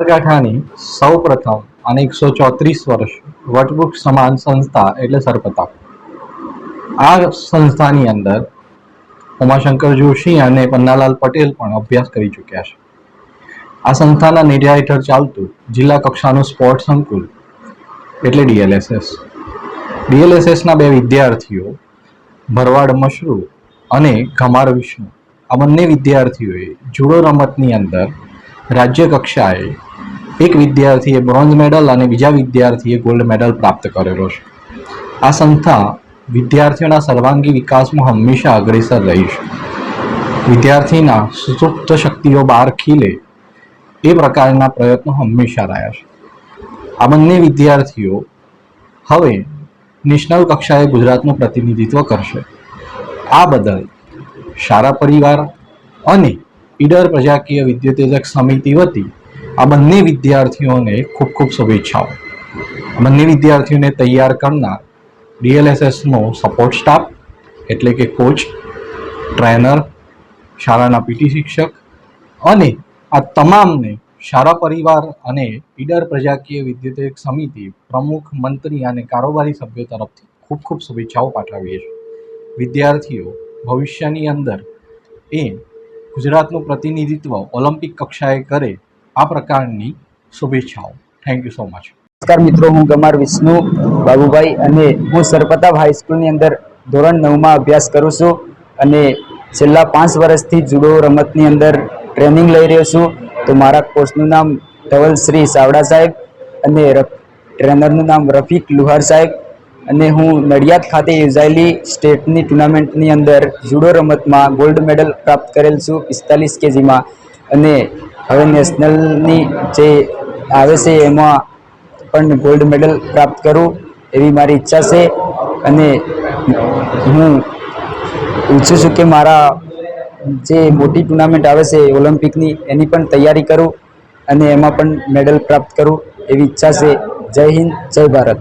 સાબરકાંઠાની સૌ પ્રથમ અને એકસો ચોત્રીસ વર્ષ વટવૃક્ષ સમાન સંસ્થા એટલે સરપતા આ સંસ્થાની અંદર ઉમાશંકર જોશી અને પન્નાલાલ પટેલ પણ અભ્યાસ કરી ચૂક્યા છે. આ સંસ્થાના નેજા હેઠળ ચાલતું જિલ્લા કક્ષાનું સ્પોર્ટ સંકુલ એટલે ડીએલએસએસ. ડીએલએસએસના બે વિદ્યાર્થીઓ, ભરવાડ મશરૂ અને ઘમાર વિષ્ણુ. આ બંને વિદ્યાર્થીઓએ જુડો રમતની અંદર રાજ્ય કક્ષાએ એક વિદ્યાર્થીએ બ્રોન્ઝ મેડલ અને બીજા વિદ્યાર્થીએ ગોલ્ડ મેડલ પ્રાપ્ત કરેલો છે. આ સંસ્થા વિદ્યાર્થીઓના સર્વાંગી વિકાસમાં હંમેશા અગ્રેસર રહી છે. વિદ્યાર્થીના સુસુપ્ત શક્તિઓ બહાર ખીલે એ પ્રકારના પ્રયત્નો હંમેશા રહ્યા છે. આ બંને વિદ્યાર્થીઓ હવે નેશનલ કક્ષાએ ગુજરાતનું પ્રતિનિધિત્વ કરશે. આ બદલ સારા પરિવાર અને ઈડર પ્રજાકીય વિદ્યુતેજક સમિતિ વતી આ બંને વિદ્યાર્થીઓને ખૂબ ખૂબ શુભેચ્છાઓ. આ બંને વિદ્યાર્થીઓને તૈયાર કરનાર ડીએલએસએસનો સપોર્ટ સ્ટાફ, એટલે કે કોચ, ટ્રેનર, શાળાના પીટી શિક્ષક અને આ તમામને શાળા પરિવાર અને ઈડર પ્રજાકીય વિદ્યુત સમિતિ પ્રમુખ, મંત્રી અને કારોબારી સભ્યો તરફથી ખૂબ ખૂબ શુભેચ્છાઓ પાઠવીએ છીએ. વિદ્યાર્થીઓ, ભવિષ્યની અંદર એ ગુજરાતનું પ્રતિનિધિત્વ ઓલિમ્પિક કક્ષાએ કરે આ પ્રકારની શુભેચ્છાઓ. થેન્ક યુ સો મચ નમસ્કાર મિત્રો, હું ગમાર વિષ્ણુ બાબુભાઈ અને હું સરપતાપ હાઈસ્કૂલની અંદર ધોરણ નવમાં અભ્યાસ કરું છું અને છેલ્લા પાંચ વર્ષથી જુડો રમતની અંદર ટ્રેનિંગ લઈ રહ્યો છું. તો મારા કોચનું નામ ધવલ શ્રી સાવડા સાહેબ અને ટ્રેનરનું નામ રફીક લુહાર સાહેબ. અને હું નડિયાદ ખાતે યોજાયેલી સ્ટેટની ટુર્નામેન્ટની અંદર જુડો રમતમાં ગોલ્ડ મેડલ પ્રાપ્ત કરેલ છું પિસ્તાલીસ કેજીમાં. અને હવે નેશનલની જે આવે છે એમાં પણ ગોલ્ડ મેડલ પ્રાપ્ત કરું એવી મારી ઈચ્છા છે. અને હું ઈચ્છું છું કે મારા જે મોટી ટુર્નામેન્ટ આવે છે ઓલિમ્પિકની એની પણ તૈયારી કરું અને એમાં પણ મેડલ પ્રાપ્ત કરું એવી ઈચ્છા છે. જય હિન્દ, જય ભારત.